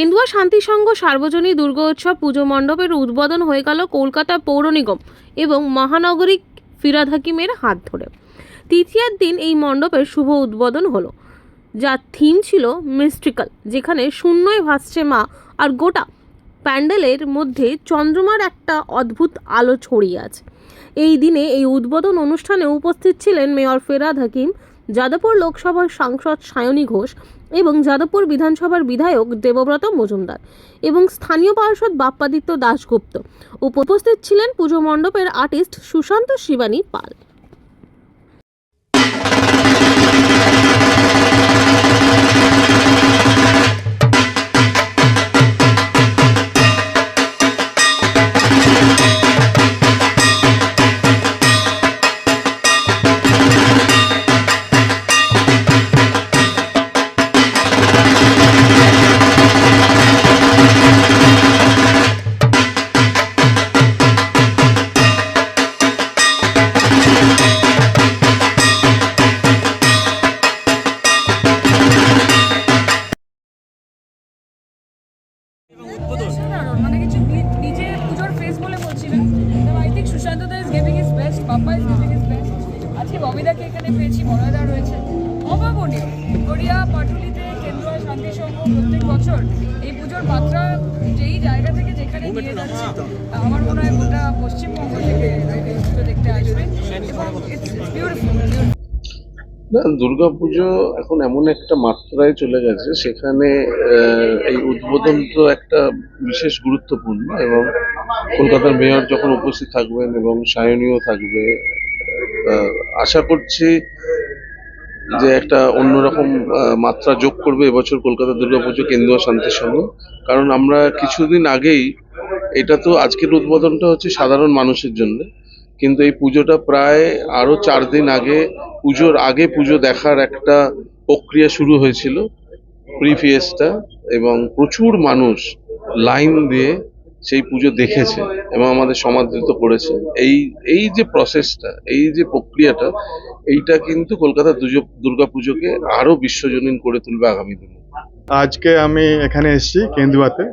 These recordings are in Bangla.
কেন্দুয়া শান্তিসংঘ সার্বজনীন দুর্গোৎসব পুজো মণ্ডপের উদ্বোধন হয়ে গেল কলকাতা পৌর নিগম এবং মহানগরিক ফিরাদ হাকিমের হাত ধরে। তৃতীয়ার দিন এই মণ্ডপের শুভ উদ্বোধন হলো, যার থিম ছিল মিস্ট্রিক্যাল যেখানে শূন্যই ভাসছে মা আর গোটা প্যান্ডেলের মধ্যে চন্দ্রমার একটা অদ্ভুত আলো ছড়িয়ে আছে। এই দিনে এই উদ্বোধন অনুষ্ঠানে উপস্থিত ছিলেন মেয়র ফেরাদ হাকিম যাদবপুর লোকসভার সাংসদ সায়নী ঘোষ এবং যাদবপুর বিধানসভার বিধায়ক দেবব্রত মজুমদার এবং স্থানীয় পার্ষদ বাপ্পাদিত্য দাশগুপ্ত। উপস্থিত ছিলেন পুজো মণ্ডপের artist Sushanta Shivani Pal. Sushanta is giving is best papa is giving is best আজকে ববিদাকে এখানে পেয়েছি বড়দা রয়েছে। অভাবনীয়। গড়িয়া পাটুলিতে কেন্দ্র শান্তি সংঘ প্রত্যেক বছর এই পুজোর মাত্রা যেই জায়গা থেকে যেখানে নিয়ে যাচ্ছে আমার মনে হয় গোটা পশ্চিমবঙ্গ থেকে পুজো দেখতে আসবে। এবং ইটস বিউটিফুল না, দুর্গাপুজো এখন এমন একটা মাত্রায় চলে গেছে, সেখানে এই উদ্বোধন তো একটা বিশেষ গুরুত্বপূর্ণ এবং কলকাতার মেয়র যখন উপস্থিত থাকবেন এবং সায়নীয় থাকবে আশা করছি যে একটা অন্যরকম মাত্রা যোগ করবে এবছর কলকাতা দুর্গাপুজো কেন্দ্রীয় শান্তির সঙ্গে। কারণ আমরা কিছুদিন আগেই, এটা তো আজকের উদ্বোধনটা হচ্ছে সাধারণ মানুষের জন্য, কিন্তু এই পুজোটা প্রায় আরও চার দিন আগে পুজোর আগে পুজো দেখার একটা প্রক্রিয়া শুরু হয়েছিল প্রি প্রিফিয়াসটা এবং প্রচুর মানুষ লাইন দিয়ে সেই পুজো দেখেছে এবং আমাদের সমাদৃত করেছে। এই এই যে প্রসেসটা এই যে প্রক্রিয়াটা, এইটা কিন্তু কলকাতা দুর্গা পুজোকে আরও বিশ্বজনীন করে তুলবে আগামী দিনে। আজকে আমি এখানে এসেছি কেন্দুয়াতে।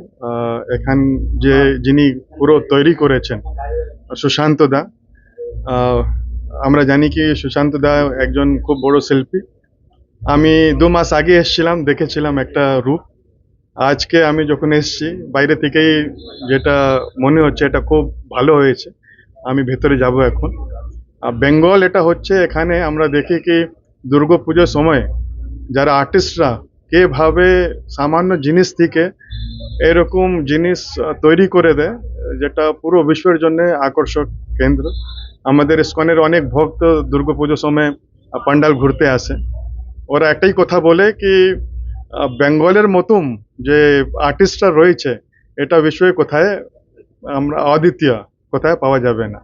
এখান যে যিনি পুরো তৈরি করেছেন, সুশান্ত দা আমরা জানি কি সুশান্ত দা একজন খুব বড় শিল্পী। আমি দু মাস আগে এসেছিলাম, দেখেছিলাম একটা রূপ। আজকে আমি যখন এসেছি, বাইরে থেকেই যেটা মনে হচ্ছে এটা খুব ভালো হয়েছে, আমি ভেতরে যাব এখন। আর বেঙ্গল এটা হচ্ছে এখানে আমরা দেখি কি দুর্গা পুজোর সময় যারা আর্টিস্টরা কেভাবে সামান্য জিনিস থেকে এরকম জিনিস তৈরি করে দেয়, যেটা পুরো বিশ্বের জন্য আকর্ষক কেন্দ্র। আমাদের ইস্কনের অনেক ভক্ত দুর্গাপুজোর সময় পান্ডাল ঘুরতে আসে। ওরা একটাই কথা বলে কি বেঙ্গলের মতন যে আর্টিস্টরা রয়েছে, এটা বিষয়ে কোথায় আমরা অদ্বিতীয় কোথায় পাওয়া যাবে না।